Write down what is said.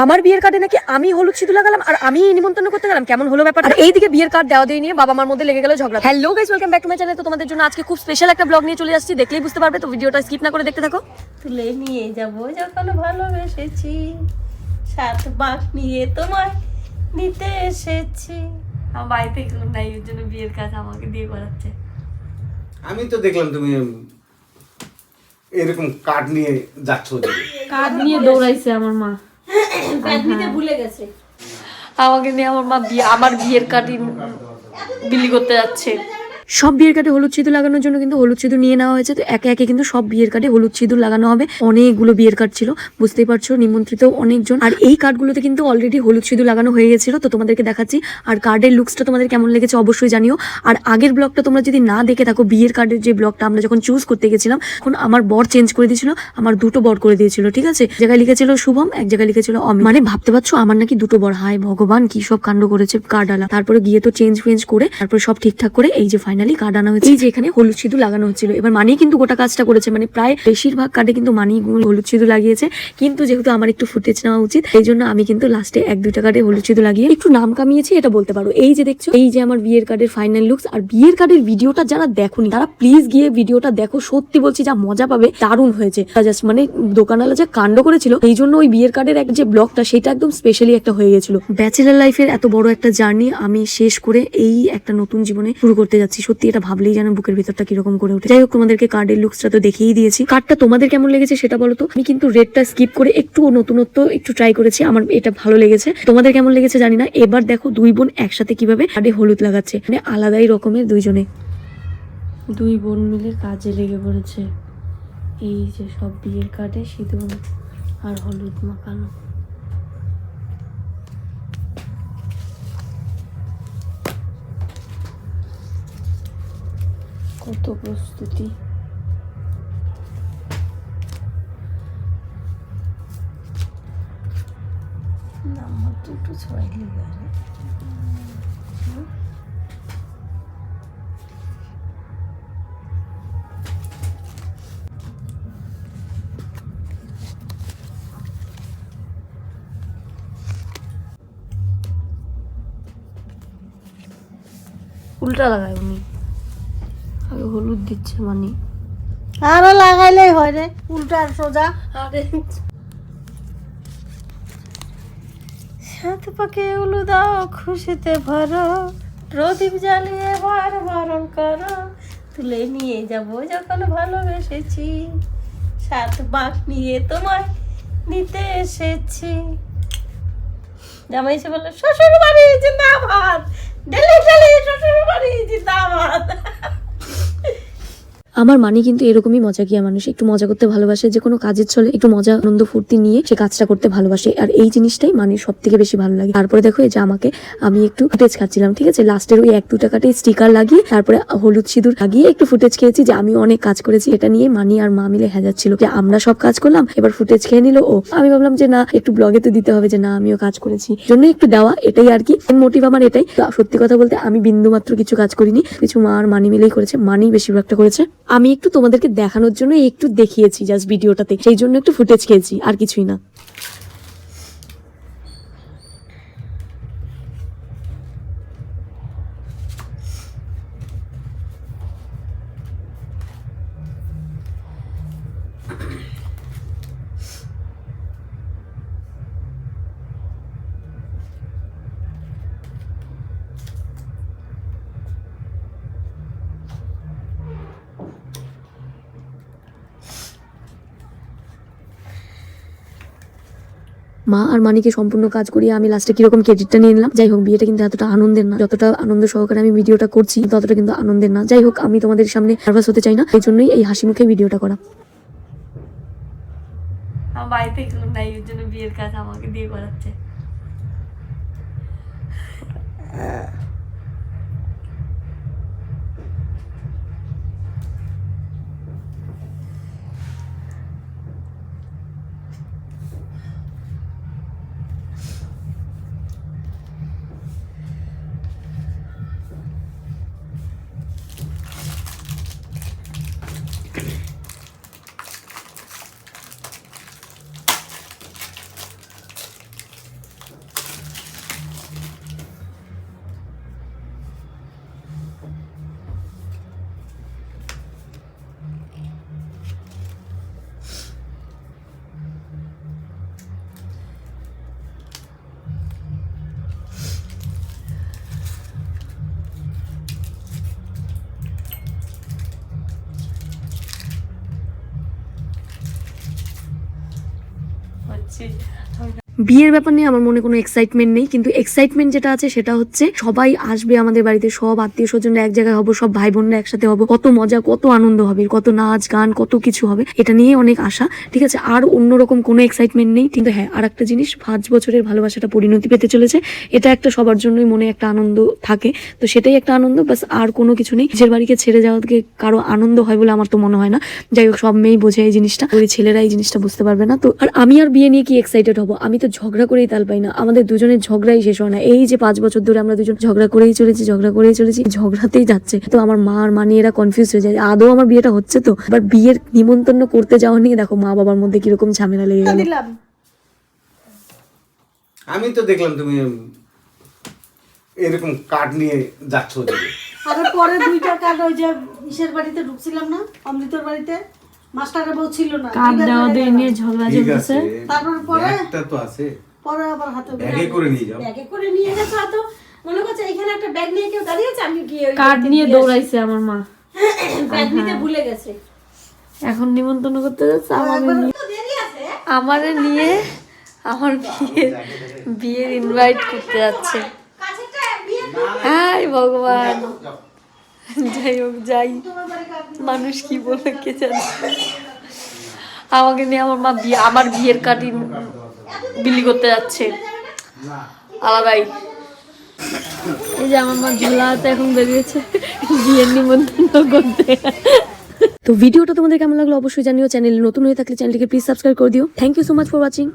আমার বিয়ের কার্ডে নাকি আমি হলুদ সিঁদুর লাগালাম আর আমি নিমন্ত্রণ করতে গেলাম? কেমন হলো ব্যাপার আর এইদিকে বিয়ের কার্ড দেওয়া দিয়ে নিয়ে বাবা মার মধ্যে লেগে গেল ঝগড়া। Hello guys welcome back to my channel তো তোমাদের জন্য আজকে খুব স্পেশাল একটা ব্লগ নিয়ে চলে আসছি দেখলেই বুঝতে পারবে তো ভিডিওটা স্কিপ না করে দেখতে থাকো। তুলে নিয়ে যাব যখন ভালোবেসেছি সাত বাঁক নিয়ে তোমায় নিতে এসেছি। আমার বাড়িতে কেউ নাই এর জন্য বিয়ের কাজ আমাকে দিয়ে করাচ্ছে। আমি তো দেখলাম তুমি এরকম কার্ড নিয়ে যাচ্ছ। কার্ড নিয়ে দৌড়াইছে আমার মা। ভুলে গেছে। আমাকে নিয়ে আমার মা বিয়ে আমার বিয়ের কার্ড বিলি করতে যাচ্ছে। সব বিয়ের কার্ডে হলুদ সিঁদুর লাগানোর জন্য কিন্তু হলুদ সিঁদুর নিয়ে নেওয়া হয়েছে। তো একে একে কিন্তু সব বিয়ের কার্ডে হলুদ সিঁদুর লাগানো হবে। অনেকগুলো বিয়ের কার্ড ছিল, বুঝতেই পারছ, নিমন্ত্রিত অনেকজন। আর এই কার্ডগুলোতে কিন্তু অলরেডি হলুদ সিঁদুর লাগানো হয়ে গেছিল। তো তোমাদেরকে দেখাচ্ছি, আর কার্ডের লুকসটা তোমাদের কেমন লেগেছে অবশ্যই জানিও। আর আগের ব্লগটা তোমরা যদি না দেখে থাকো, বিয়ের কার্ডের যে ব্লগটা আমরা যখন চুজ করতে গেছিলাম, তখন আমার বর চেঞ্জ করে দিয়েছিল, আমার দুটো বর করে দিয়েছিল, ঠিক আছে? জায়গায় লিখেছিল শুভম, এক জায়গায় লিখেছিল অমিত। মানে ভাবতে পারছ, আমার নাকি দুটো বর। হায় ভগবান, কি সব কাণ্ড করেছে কার্ড আলা তারপরে গিয়ে তো চেঞ্জ ফেঞ্জ করে, তারপরে সব ঠিকঠাক করে এই যে ফাইনালি কার্ড আনা হয়েছে। এই যে এখানে হলুদ সিঁদুর লাগানো হচ্ছিল এবার মানি কিন্তু গোটা কাজটা করেছে। মানে প্রায় বেশিরভাগ কার্ডে কিন্তু মানি হলুদ সিঁদুর লাগিয়েছে। কিন্তু যেহেতু আমার একটু ফুটেজ নেওয়া উচিত এই জন্য আমি কিন্তু লাস্টে এক, দুইটা কার্ডে হলুদ সিঁদুর লাগিয়ে একটু নাম কামিয়েছি, এটা বলতে পারো। এই যে দেখছ, এই যে আমার বিয়ের কার্ডের ফাইনাল লুকস আর বিয়ের কার্ডের ভিডিওটা যারা দেখোনি, তারা প্লিজ গিয়ে ভিডিওটা দেখো। সত্যি বলছি, যা মজা পাবে, দারুণ হয়েছে। জাস্ট মানে দোকানওয়ালা যা কাণ্ড করেছিল এই জন্য ওই বিয়ের কার্ডের এক যে ব্লগটা সেটা একদম স্পেশালি একটা হয়ে গেছিল। ব্যাচেলার লাইফের এত বড় একটা জার্নি আমি শেষ করে এই একটা নতুন জীবনে শুরু করতে যাচ্ছি। সত্যি এটা ভাবলেই যেন বুকের ভিতরটা কীরকম করে উঠে যাই হোক, তোমাদেরকে কার্ডের লুকসটা তো দেখিয়েই দিয়েছি। কার্ডটা তোমাদের কেমন লেগেছে সেটা বলো তো? আমি কিন্তু রেডটা স্কিপ করে একটু নতুনত্ব একটু ট্রাই করেছি, আমার এটা ভালো লেগেছে। তোমাদের কেমন লেগেছে জানি না। এবার দেখো দুই বোন একসাথে কীভাবে কার্ডে হলুদ লাগাচ্ছে। মানে আলাদাই রকমের দুইজনে। দুই বোন মিলে কাজে লেগে পড়েছে। এই যে সব বিয়ের কার্ডে সিঁদুর আর হলুদ মাখানো। কত প্রস্তুতি আমার দুটো ছয় লিগারে উল্টা লাগায় উনি আগে হলুদ দিচ্ছে মানে। আরও লাগাইলেই হয় রে উল্টা আর সোজা। আরে। সাত পাকে উলু দাও খুশিতে ভরো প্রদীপ জ্বালিয়ে বার বরণ করো। তুলে নিয়ে যাব যখন ভালোবেসেছি সাত বাঁক নিয়ে তোমায় নিতে এসেছি। জামাই এসে বলল শ্বশুর বাড়ি জিন্দাবাদ ডেলি ডেলি শ্বশুর বাড়ি জিন্দাবাদ। আমার মানি কিন্তু এরকমই মজা মজাকিয়া মানুষ একটু মজা করতে ভালোবাসে, যে কোনো কাজের ছলে একটু মজা, আনন্দ, ফুর্তি নিয়ে সে কাজটা করতে ভালোবাসে। আর এই জিনিসটাই মানির সব থেকে বেশি ভালো লাগে। তারপরে দেখো এই যে আমাকে, আমি একটু ফুটেজ খাচ্ছিলাম ঠিক আছে? লাস্টের ওই এক দু টাকাতে স্টিকার লাগিয়ে, তারপরে হলুদ সিঁদুর লাগিয়ে একটু ফুটেজ খেয়েছি যে আমি অনেক কাজ করেছি। এটা নিয়ে মানি আর মা মিলে হেজাচ্ছিল। যে আমরা সব কাজ করলাম, এবার ফুটেজ খেয়ে নিল, ও। আমি ভাবলাম যে না, একটু ব্লগে তো দিতে হবে যে না, আমিও কাজ করেছি। জন্য একটু দেওয়া, এটাই আর কি। মোটিভ আমার এটাই। সত্যি কথা বলতে আমি বিন্দু মাত্র কিছু কাজ করিনি, কিছু মা আর মানি মিলেই করেছে মানি বেশিরভাগটা করেছে। আমি একটু তোমাদেরকে দেখানোর জন্য একটু দেখিয়েছি জাস্ট ভিডিওটাতে সেই জন্য একটু ফুটেজ খেয়েছি, আর কিছুই না। মা আর মানিকে সম্পূর্ণ কাজ করিয়ে আমি লাস্টে কীরকম ক্রেডিটটা নিয়ে নিলাম। যাই হোক, বিয়েটা কিন্তু এতটা আনন্দের না। যতটা আনন্দ সহকারে আমি ভিডিওটা করছি, ততটা কিন্তু আনন্দের না। যাই হোক, আমি তোমাদের সামনে নার্ভাস হতে চাই না। এই জন্যই এই হাসি মুখে ভিডিওটা করা। আমার বাড়িতে নাই ওর জন্য বিয়ের কাজ আমাকে দিয়ে করাচ্ছে। 맞지? বিয়ের ব্যাপার নিয়ে আমার মনে কোনো এক্সাইটমেন্ট নেই, কিন্তু এক্সাইটমেন্ট যেটা আছে সেটা হচ্ছে সবাই আসবে আমাদের বাড়িতে, সব আত্মীয় স্বজনরা এক জায়গায় হব, সব ভাই বোনরা একসাথে হব, কত মজা, কত আনন্দ হবে, কত নাচ, গান, কত কিছু হবে, এটা নিয়ে অনেক আশা, ঠিক আছে? আর অন্যরকম কোনো এক্সাইটমেন্ট নেই, কিন্তু হ্যাঁ আর একটা জিনিস, পাঁচ বছরের ভালোবাসাটা পরিণতি পেতে চলেছে, এটা একটা সবার জন্যই মনে একটা আনন্দ থাকে, তো সেটাই একটা আনন্দ বাস আর কোনো কিছু নেই। নিজের বাড়িকে ছেড়ে যাওয়া থেকে কারও আনন্দ হয় বলে আমার তো মনে হয় না, যাই হোক, সব মেয়েই বোঝে এই জিনিসটা, ওই ছেলেরা এই জিনিসটা বুঝতে পারবে না, তো আর আমি আর বিয়ে নিয়ে কি এক্সাইটেড হব? আমি তো ঝগড়া করেই তাল পাই না। আমাদের দুজনের ঝগড়াই শেষ হয় না। এই যে পাঁচ বছর ধরে আমরা দুজন ঝগড়া করেই চলেছি ঝগড়া করেই চলেছি ঝগড়াতেই যাচ্ছে। তো আমার মা আর মা এরা কনফিউজ হয়ে যায়। আদৌ আমার বিয়েটা হচ্ছে তো? এবার বিয়ের নিমন্ত্রণ করতে যাওয়া নিয়ে দেখো মা বাবার মধ্যে কীরকম ঝামেলা লেগে গেল। আমি তো দেখলাম তুমি এরকম কার্ড নিয়ে যাচ্ছ ওদিকে আর পরে দুইটা কার্ড ওই যে ইসের বাড়িতে ঢুকছিলাম না অমৃতর বাড়িতে। মাস্টারের বউ ছিল না দিয়ে নিয়ে ঝগড়া তারপর পরে? একটা তো আছে। পরে আবার হাতে ব্যাগে করে নিয়ে যাও। ব্যাগে করে নিয়ে গেছে হয়তো মনে করছে এখানে একটা ব্যাগ নিয়ে কেউ দাঁড়িয়ে আছে আমি গিয়ে ওই কার্ড নিয়ে দৌড়াইছে আমার মা। ব্যাগ নিতে ভুলে গেছে। এখন নিমন্ত্রণ করতে যাচ্ছে আছে। আমারে নিয়ে আমার বিয়ের বিয়ের ইনভাইট করতে যাচ্ছে। হাই ভগবান। যাই হোক, যাই। মানুষ কি বলে, কে জানে। আমাকে নিয়ে আমার মা বিয়ে, আমার বিয়ের কার্ডই বিলি করতে যাচ্ছে। আলাদাই। এই যে আমার মা ঝোলাতে এখন বেরিয়েছে। বিয়ের নিমন্ত্রণ করতে। তো ভিডিওটা তোমাদের কেমন লাগল অবশ্যই জানিও। চ্যানেলে নতুন হয়ে থাকলে চ্যানেলটিকে প্লিজ সাবস্ক্রাইব করে দিও। Thank you so much for watching